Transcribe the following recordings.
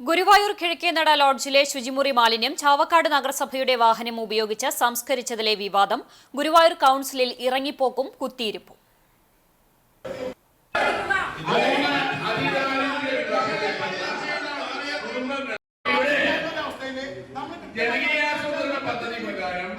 ഗുരുവായൂർ കിഴക്കേനട ലോഡ്ജിലെ ശുചിമുറി മാലിന്യം ചാവക്കാട് നഗരസഭയുടെ വാഹനം ഉപയോഗിച്ച് സംസ്കരിച്ചതിലെ വിവാദം ഗുരുവായൂർ കൌൺസിലിൽ ഇറങ്ങിപ്പോക്കും കുത്തിയിരിപ്പും. ജനകീയാസൂത്രണ പദ്ധതി പ്രകാരം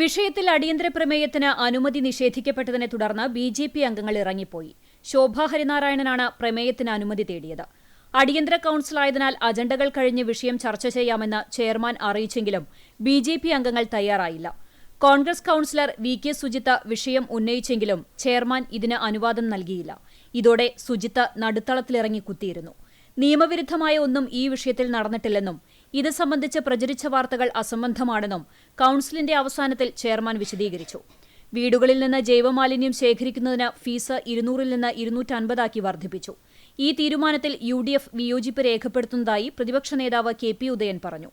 വിഷയത്തിൽ അടിയന്തര പ്രമേയത്തിന് അനുമതി നിഷേധിക്കപ്പെട്ടതിനെ തുടർന്ന് ബി ജെ പി അംഗങ്ങൾ ഇറങ്ങിപ്പോയി. ശോഭാ ഹരിനാരായണനാണ് പ്രമേയത്തിന് അനുമതി തേടിയത്. അടിയന്തര കൌൺസിലായതിനാൽ അജണ്ടകൾ കഴിഞ്ഞ് വിഷയം ചർച്ച ചെയ്യാമെന്ന് ചെയർമാൻ അറിയിച്ചെങ്കിലും ബി ജെ പി അംഗങ്ങൾ തയ്യാറായില്ല. Congress councillor V K Sujith വിഷയം ഉന്നയിച്ചെങ്കിലും ചെയർമാൻ ഇതിന് അനുവാദം നൽകിയില്ല. ഇതോടെ സുജിത്ത് നടുത്തളത്തിലിറങ്ങി കുത്തിയിരുന്നു. നിയമവിരുദ്ധമായ ഒന്നും ഈ വിഷയത്തിൽ നടന്നിട്ടില്ലെന്നും ഇത് സംബന്ധിച്ച് പ്രചരിച്ച വാർത്തകൾ അസംബന്ധമാണെന്നും കൌൺസിലിന്റെ അവസാനത്തിൽ ചെയർമാൻ വിശദീകരിച്ചു. വീടുകളിൽ നിന്ന് ജൈവമാലിന്യം ശേഖരിക്കുന്നതിന് ഫീസ് ഇരുന്നൂറിൽ നിന്ന് ഇരുന്നൂറ്റൻപതാക്കി വർദ്ധിപ്പിച്ചു. ഈ തീരുമാനത്തിൽ യു ഡി എഫ് വിയോജിപ്പ് രേഖപ്പെടുത്തുന്നതായി പ്രതിപക്ഷ നേതാവ് കെ പി ഉദയൻ പറഞ്ഞു.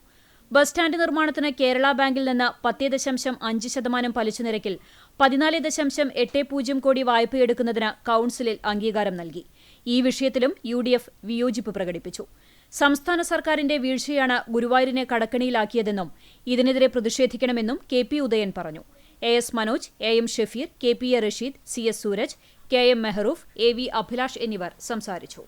ബസ് സ്റ്റാൻഡ് നിർമ്മാണത്തിന് കേരള ബാങ്കിൽ നിന്ന് പത്ത് ദശാംശം അഞ്ച് ശതമാനം പലിശ നിരക്കിൽ പതിനാല് ദശാംശം എട്ട് പൂജ്യം കോടി വായ്പയെടുക്കുന്നതിന് കൌൺസിലിൽ അംഗീകാരം നൽകി. ഈ വിഷയത്തിലും യു ഡി എഫ് വിയോജിപ്പ് പ്രകടിപ്പിച്ചു. സംസ്ഥാന സർക്കാരിന്റെ വീഴ്ചയാണ് ഗുരുവായൂരിനെ കടക്കണിയിലാക്കിയതെന്നും ഇതിനെതിരെ പ്രതിഷേധിക്കണമെന്നും കെ പി ഉദയൻ പറഞ്ഞു. A S Manoj A M Shefeer K P A Rasheed C S Sooraj K M Mehroof A V Abhilash എന്നിവർ സംസാരിച്ചു.